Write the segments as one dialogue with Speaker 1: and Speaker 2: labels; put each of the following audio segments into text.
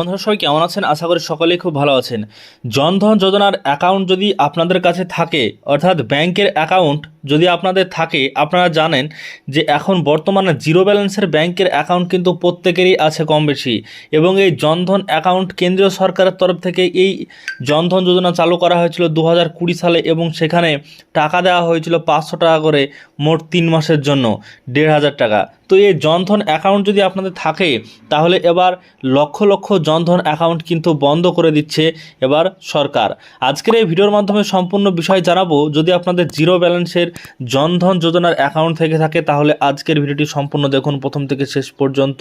Speaker 1: বন্ধুরা সবাই কেমন আছেন? আশা করি সকলেই খুব ভালো আছেন। জনধন যোজনার অ্যাকাউন্ট যদি আপনাদের কাছে থাকে, অর্থাৎ ব্যাংকের অ্যাকাউন্ট যদি আপনাদের থাকে, আপনারা জানেন যে এখন বর্তমানে জিরো ব্যালেন্সের ব্যাংকের অ্যাকাউন্ট কিন্তু প্রত্যেকেরই আছে কম বেশি এবং এই জনধন অ্যাকাউন্ট কেন্দ্রীয় সরকারের তরফ থেকে এই জনধন যোজনা চালু করা হয়েছিল দু হাজার কুড়ি সালে এবং সেখানে টাকা দেওয়া হয়েছিল পাঁচশো টাকা করে মোট তিন মাসের জন্য, দেড় হাজার টাকা। তো এই জনধন অ্যাকাউন্ট যদি আপনাদের থাকে, তাহলে এবার লক্ষ লক্ষ জনধন অ্যাকাউন্ট কিন্তু বন্ধ করে দিচ্ছে এবার সরকার। আজকের এই ভিডিওর মাধ্যমে সম্পূর্ণ বিষয় জানাব। যদি আপনাদের জিরো ব্যালেন্সের জনধন যোজনার অ্যাকাউন্ট থেকে থাকে, তাহলে আজকের ভিডিওটি সম্পূর্ণ দেখুন প্রথম থেকে শেষ পর্যন্ত,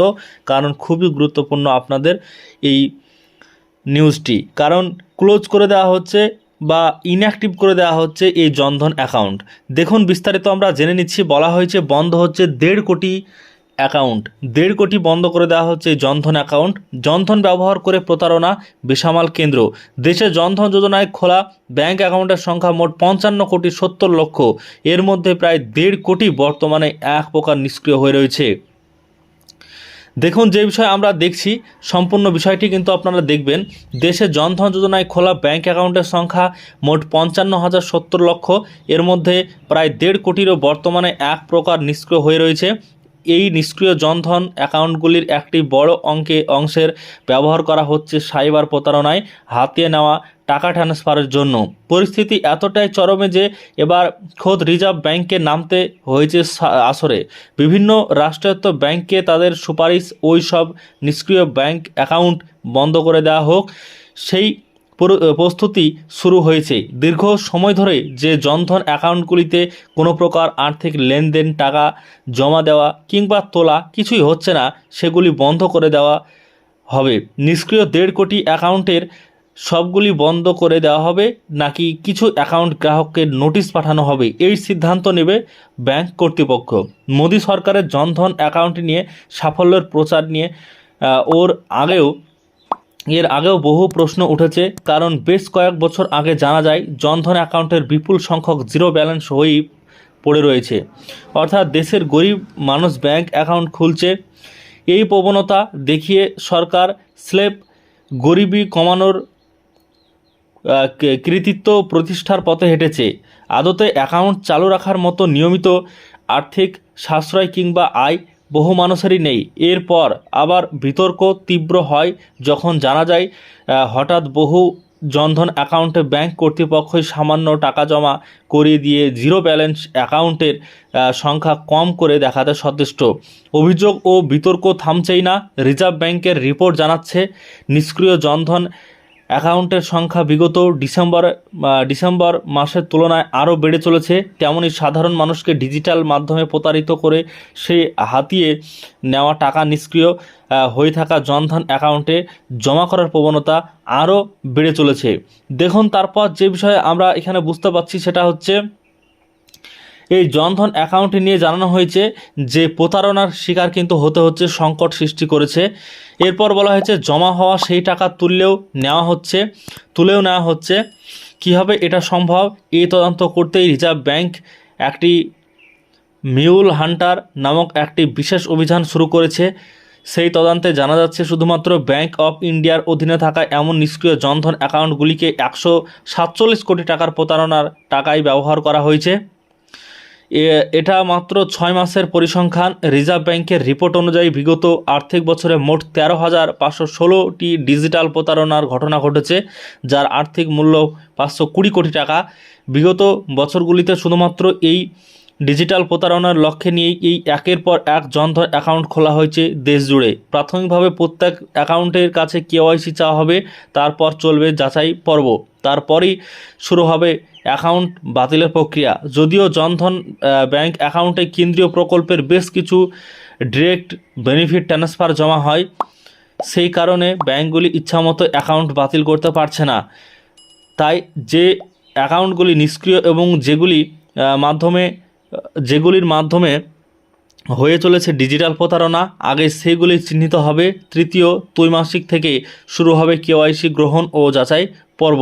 Speaker 1: কারণ খুবই গুরুত্বপূর্ণ আপনাদের এই নিউজটি কারণ ক্লোজ করে দেওয়া হচ্ছে বা ইনঅ্যাক্টিভ করে দেওয়া হচ্ছে এই জনধন অ্যাকাউন্ট দেখুন বিস্তারিত আমরা জেনে নিচ্ছি, বলা হয়েছে বন্ধ হচ্ছে দেড় কোটি অ্যাকাউন্ট। দেড় কোটি বন্ধ করে দেওয়া হচ্ছে জনধন অ্যাকাউন্ট। জনধন ব্যবহার করে প্রতারণা, বেসামাল কেন্দ্র। দেশে জনধন যোজনায় খোলা ব্যাংক অ্যাকাউন্টের সংখ্যা মোট পঞ্চান্ন কোটি সত্তর লক্ষ। এর মধ্যে প্রায় দেড় কোটি বর্তমানে এক প্রকার নিষ্ক্রিয় হয়ে রয়েছে। দেখুন, যে বিষয় আমরা দেখছি, সম্পূর্ণ বিষয়টি কিন্তু আপনারা দেখবেন। দেশে জনধন যোজনায় খোলা ব্যাংক অ্যাকাউন্টের সংখ্যা মোট পঞ্চান্ন হাজার সত্তর লক্ষ। এর মধ্যে প্রায় দেড় কোটিরও বর্তমানে এক প্রকার নিষ্ক্রিয় হয়ে রয়েছে। এই নিষ্ক্রিয় জনধন অ্যাকাউন্টগুলির একটি বড় অঙ্কে অংশের ব্যবহার করা হচ্ছে সাইবার প্রতারণায় হাতিয়ে নেওয়া টাকা ট্রান্সফারের জন্য। পরিস্থিতি এতটাই চরমে যে এবার খোদ রিজার্ভ ব্যাংকে নামতে হয়েছে আসরে। বিভিন্ন রাষ্ট্রায়ত্ত ব্যাংকে তাদের সুপারিশ ওই সব নিষ্ক্রিয় ব্যাংক অ্যাকাউন্ট বন্ধ করে দেওয়া হোক। সেই প্রস্তুতি শুরু হয়েছে। দীর্ঘ সময় ধরে যে জনধন অ্যাকাউন্টগুলিতে কোনো প্রকার আর্থিক লেনদেন, টাকা জমা দেওয়া কিংবা তোলা কিছুই হচ্ছে না, সেগুলি বন্ধ করে দেওয়া হবে। নিষ্ক্রিয় দেড় কোটি অ্যাকাউন্টের সবগুলি বন্ধ করে দেওয়া হবে, নাকি কিছু অ্যাকাউন্ট গ্রাহককে নোটিশ পাঠানো হবে, এই সিদ্ধান্ত নেবে ব্যাংক কর্তৃপক্ষ। মোদী সরকারের জনধন অ্যাকাউন্ট নিয়ে সাফল্যের প্রচার নিয়ে ওর আগেও এর আগেও বহু প্রশ্ন উঠেছে, কারণ বেশ কয়েক বছর আগে জানা যায়, জনধন অ্যাকাউন্টের বিপুল সংখ্যক জিরো ব্যালেন্স হয়েই পড়ে রয়েছে। অর্থাৎ দেশের গরিব মানুষ ব্যাংক অ্যাকাউন্ট খুলছে। এই প্রবণতা দেখিয়ে সরকার স্লেপ গরিবি কমানোর কৃতিত্ব প্রতিষ্ঠার পথে হেঁটেছে। আদতে অ্যাকাউন্ট চালু রাখার মতো নিয়মিত আর্থিক সাশ্রয় কিংবা আয় বহু মানুষেরই নেই। এরপর আবার বিতর্ক তীব্র হয় যখন জানা যায় হঠাৎ বহু জনধন অ্যাকাউন্টে ব্যাংক কর্তৃপক্ষই সামান্য টাকা জমা করিয়ে দিয়ে জিরো ব্যালেন্স অ্যাকাউন্টের সংখ্যা কম করে দেখাতে সচেষ্ট অভিযোগ ও বিতর্ক থামছেই না। রিজার্ভ ব্যাংকের রিপোর্ট জানাচ্ছে, নিষ্ক্রিয় জনধন অ্যাকাউন্টের সংখ্যা বিগত ডিসেম্বর ডিসেম্বর মাসের তুলনায় আরও বেড়ে চলেছে। তেমনই সাধারণ মানুষকে ডিজিটাল মাধ্যমে প্রতারিত করে সেই হাতিয়ে নেওয়া টাকা নিষ্ক্রিয় হয়ে থাকা জনধন অ্যাকাউন্টে জমা করার প্রবণতা আরও বেড়ে চলেছে। দেখুন, তারপর যে বিষয়ে আমরা এখানে বুঝতে পারছি সেটা হচ্ছে এই জনধন অ্যাকাউন্টে নিয়ে জানানো হয়েছে যে প্রতারণার শিকার কিন্তু হতে হচ্ছে সংকট সৃষ্টি করেছে। এরপর বলা হয়েছে, জমা হওয়া সেই টাকা তুললেও নেওয়া হচ্ছে, তুলেও নেওয়া হচ্ছে। কীভাবে এটা সম্ভব? এই তদন্ত করতেই রিজার্ভ ব্যাংক একটি মিউল হান্টার নামক একটি বিশেষ অভিযান শুরু করেছে। সেই তদন্তে জানা যাচ্ছে, শুধুমাত্র ব্যাংক অফ ইন্ডিয়ার অধীনে থাকা এমন নিষ্ক্রিয় জনধন অ্যাকাউন্টগুলিকে একশো সাতচল্লিশ কোটি টাকার প্রতারণার টাকায় ব্যবহার করা হয়েছে। এটা মাত্র ছয় মাসের পরিসংখ্যান। রিজার্ভ ব্যাংকের রিপোর্ট অনুযায়ী বিগত আর্থিক বছরে মোট তেরো হাজার পাঁচশো ষোলোটি ডিজিটাল প্রতারণার ঘটনা ঘটেছে, যার আর্থিক মূল্য পাঁচশো কুড়ি কোটি টাকা। বিগত বছরগুলিতে শুধুমাত্র এই ডিজিটাল প্রতারণার লক্ষ্যে নিয়েই এই একের পর এক জনধন অ্যাকাউন্ট খোলা হয়েছে দেশ জুড়ে প্রাথমিকভাবে প্রত্যেক অ্যাকাউন্টের কাছে কেওয়াইসি চাওয়া হবে, তারপর চলবে যাচাই পর্ব। তারপরেই শুরু হবে অ্যাকাউন্ট বাতিলের প্রক্রিয়া। যদিও জনধন ব্যাংক অ্যাকাউন্টে কেন্দ্রীয় প্রকল্পের বেশ কিছু ডিরেক্ট বেনিফিট ট্রান্সফার জমা হয়, সেই কারণে ব্যাংকগুলি ইচ্ছামতো অ্যাকাউন্ট বাতিল করতে পারছে না। তাই যে অ্যাকাউন্টগুলি নিষ্ক্রিয় এবং যেগুলি মাধ্যমে যেগুলির মাধ্যমে হয়ে চলেছে ডিজিটাল প্রতারণা। আগে সেগুলি চিহ্নিত হবে। তৃতীয়, ত্রৈমাসিক থেকে শুরু হবে কেওয়াইসি গ্রহণ ও যাচাই পর্ব।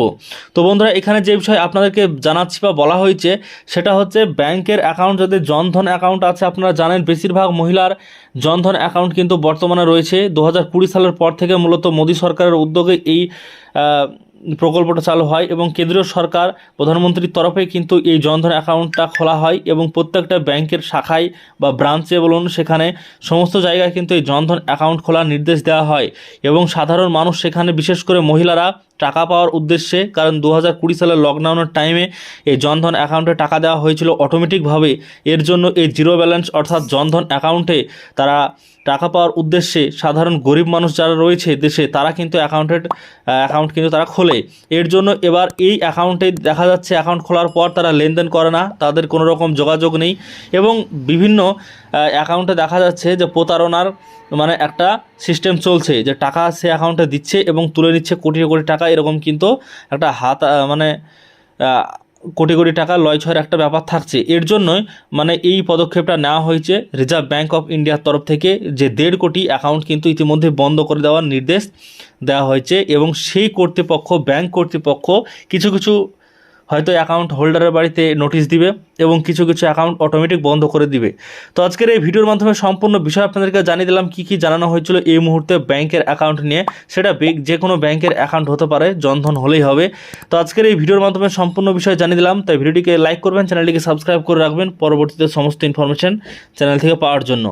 Speaker 1: তো বন্ধুরা, এখানে যে বিষয় আপনাদেরকে জানাচ্ছি বা বলা হয়েছে, সেটা হচ্ছে ব্যাংকের অ্যাকাউন্ট। যদি জনধন অ্যাকাউন্ট আছে, আপনারা জানেন বেশিরভাগ মহিলার জনধন অ্যাকাউন্ট কিন্তু বর্তমানে রয়েছে। দু সালের পর থেকে মূলত মোদী সরকারের উদ্যোগে এই প্রকল্পটা চালু হয় এবং কেন্দ্রীয় সরকার প্রধানমন্ত্রীর তরফে কিন্তু এই জনধন অ্যাকাউন্টটা খোলা হয় এবং প্রত্যেকটা ব্যাংকের শাখায় বা ব্রাঞ্চে বলুন সেখানে সমস্ত জায়গায় কিন্তু এই জনধন অ্যাকাউন্ট খোলার নির্দেশ দেওয়া হয় এবং সাধারণ মানুষ সেখানে বিশেষ করে মহিলারা টাকা পাওয়ার উদ্দেশ্যে, কারণ দু হাজার কুড়ি সালের লকডাউনের টাইমে এই জনধন অ্যাকাউন্টে টাকা দেওয়া হয়েছিল অটোমেটিকভাবে এর জন্য এই জিরো ব্যালেন্স অর্থাৎ জনধন অ্যাকাউন্টে তারা টাকা পাওয়ার উদ্দেশ্যে সাধারণ গরিব মানুষ যারা রয়েছে দেশে, তারা কিন্তু অ্যাকাউন্টের অ্যাকাউন্ট কিন্তু তারা খোলে। এর জন্য এবার এই অ্যাকাউন্টে দেখা যাচ্ছে অ্যাকাউন্ট খোলার পর তারা লেনদেন করে না, তাদের কোনো রকম যোগাযোগ নেই। এবং বিভিন্ন অ্যাকাউন্টে দেখা যাচ্ছে যে প্রতারণার মানে একটা সিস্টেম চলছে যে টাকা সে অ্যাকাউন্টে দিচ্ছে এবং তুলে নিচ্ছে কোটি কোটি টাকা এরকম কিন্তু একটা হাত মানে কোটি কোটি টাকা লয় ছয়ের একটা ব্যাপার থাকছে। এর জন্যই মানে এই পদক্ষেপটা নেওয়া হয়েছে রিজার্ভ ব্যাঙ্ক অফ ইন্ডিয়ার তরফ থেকে যে দেড় কোটি অ্যাকাউন্ট কিন্তু ইতিমধ্যে বন্ধ করে দেওয়ার নির্দেশ দেওয়া হয়েছে এবং সেই কর্তৃপক্ষ ব্যাংক কর্তৃপক্ষ কিছু কিছু হয়তো অ্যাকাউন্ট হোল্ডারের বাড়িতে নোটিশ দিবে এবং কিছু কিছু অ্যাকাউন্ট অটোমেটিক বন্ধ করে দিবে। তো আজকের এই ভিডিওর মাধ্যমে সম্পূর্ণ বিষয় আপনাদেরকে জানিয়ে দিলাম কী কী জানানো হয়েছিল এই মুহূর্তে ব্যাংকের অ্যাকাউন্ট নিয়ে। সেটা যে কোনো ব্যাংকের অ্যাকাউন্ট হতে পারে, জনধন হলেই হবে। তো আজকের এই ভিডিওর মাধ্যমে সম্পূর্ণ বিষয় জানিয়ে দিলাম। তাই ভিডিওটিকে লাইক করবেন চ্যানেলটিকে সাবস্ক্রাইব করে রাখবেন। পরবর্তীতে সমস্ত ইনফরমেশন চ্যানেল থেকে পাওয়ার জন্য।